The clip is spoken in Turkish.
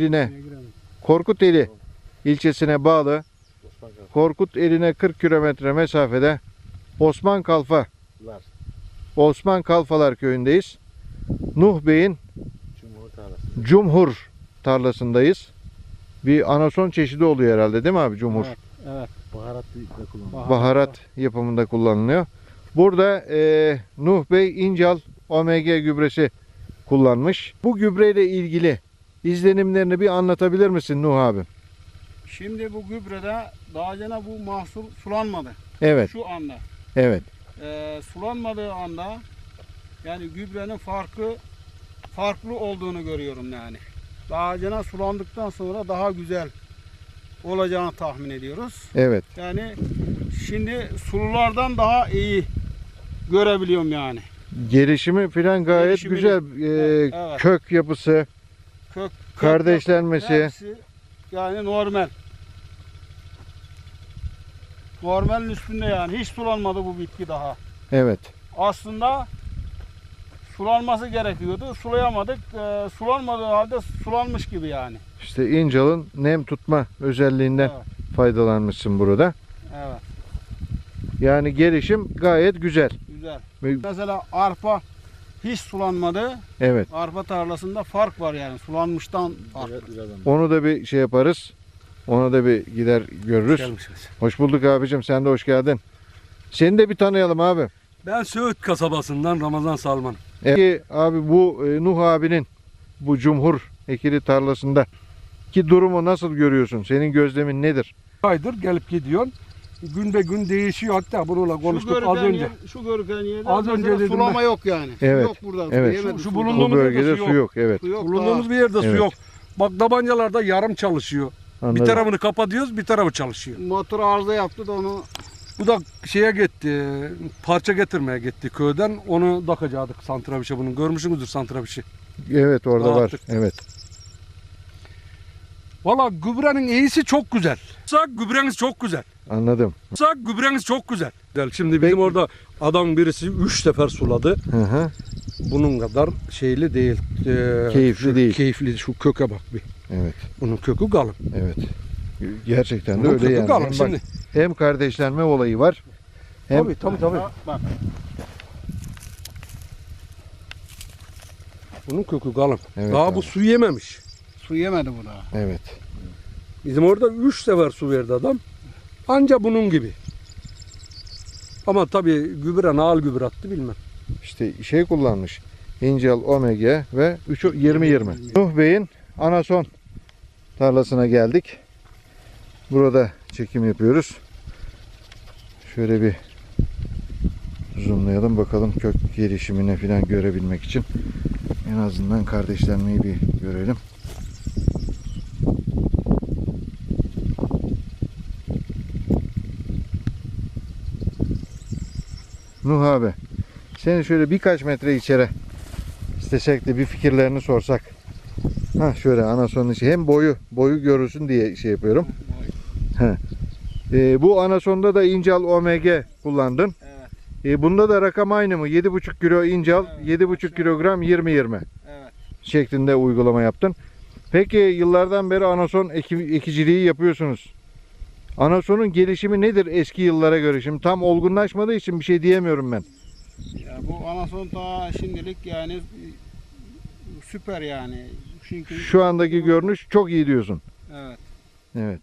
iline Korkuteli ilçesine bağlı Korkut eline 40 kilometre mesafede Osman Kalfa Osman Kalfalar köyündeyiz. Nuh Bey'in Cumhur tarlasındayız. Bir anason çeşidi oluyor herhalde değil mi abi Cumhur? Evet, evet. Baharat kullanılıyor. Baharat yapımında kullanılıyor. Burada e, Nuh Bey İncal OMG gübresi kullanmış. Bu gübreyle ilgili izlenimlerini bir anlatabilir misin Nuh abi? Şimdi bu gübrede daha gene bu mahsul sulanmadı. Evet, Şu anda. evet. Ee, sulanmadığı anda yani gübrenin farkı farklı olduğunu görüyorum yani. Daha gene sulandıktan sonra daha güzel olacağını tahmin ediyoruz. Evet. Yani şimdi sululardan daha iyi görebiliyorum yani. Gelişimi falan gayet Gelişimini- güzel. Ee, Evet. Kök yapısı, Kök, kardeşlenmesi. hepsi yani normal. Normalin üstünde yani hiç sulanmadı bu bitki daha. Evet. Aslında sulanması gerekiyordu. Sulayamadık. Ee, sulanmadığı halde sulanmış gibi yani. İşte İncal'ın nem tutma özelliğinden Evet. faydalanmışsın burada. Evet. Yani gelişim gayet güzel. Güzel. Mesela arpa hiç sulanmadı. Evet. Arpa tarlasında fark var yani. Sulanmıştan fark. Biraz- birazdan. Onu da bir şey yaparız. Ona da bir gider görürüz. Gelmişsiniz. Hoş bulduk abicim. Sen de hoş geldin. Seni de bir tanıyalım abi. Ben Söğüt kasabasından Ramazan Salman. Peki abi bu e, Nuh abinin bu Cumhur ekili tarlasında ki durumu nasıl görüyorsun? Senin gözlemin nedir? Aydır gelip gidiyorsun. Gün be gün değişiyor. Hatta bununla konuştuk az önce. yer, şu görüken yerde Az önce mesela dedim sulama yok yani. Evet, Yok burada. evet. Yemedik Şu- bulunduğumuz- Bu bölgede su yok. Evet. Su yok Bulunduğumuz bir yerde Evet. su yok. Bak tabancalarda yarım çalışıyor. Anladım. Bir tarafını kapatıyoruz, bir tarafı çalışıyor. daha. Motor arıza yaptı da onu Bu da şeye gitti, parça getirmeye gitti köyden. Onu takacaktık santrafişe bunun. Görmüşsünüzdür santrafişi. Evet orada var. Dağıttık. Evet. Valla gübrenin iyisi çok güzel. Sak gübreniz çok güzel. Anladım. Sak gübreniz çok güzel. Şimdi bizim Peki. orada adam birisi 3 sefer suladı. Hı hı. Bunun kadar şeyli değil. Ee, Keyifli şu- değil. Keyifli şu köke bak bir. Evet. Bunun kökü kalın. Evet. Gerçekten de Bunun öyle kökü yani. kalın. Hem, bak, Şimdi, hem kardeşlenme olayı var. Hem tabii tabii tabii. Ha, bak Bunun kökü kalın. Evet Daha abi. bu su yememiş. Su yemedi bu da. evet. Bizim orada 3 sefer su verdi adam. Anca bunun gibi. Ama tabii gübre nal gübre attı bilmem. İşte şey kullanmış. İncel Omega ve 3 20 20. Nuh Bey'in anason tarlasına geldik. Burada çekim yapıyoruz. Şöyle bir zoomlayalım bakalım kök gelişimini falan görebilmek için. En azından kardeşlenmeyi bir görelim. Nuh abi seni şöyle birkaç metre içeri istesek de bir fikirlerini sorsak. Ha şöyle anasonun içi hem boyu boyu görürsün diye şey yapıyorum. Ee, bu anasonda da incal OMG kullandın. Evet. Ee, bunda da rakam aynı mı? 7,5 kilo incal, Evet. 7,5 kilogram 20-20 Evet. şeklinde uygulama yaptın. Peki yıllardan beri anason eki, ekiciliği yapıyorsunuz. Anasonun gelişimi nedir eski yıllara göre? Şimdi tam olgunlaşmadığı için bir şey diyemiyorum ben. Ya bu anason ta şimdilik yani süper yani. Çünkü Şu andaki görünüş çok iyi diyorsun. evet. Evet.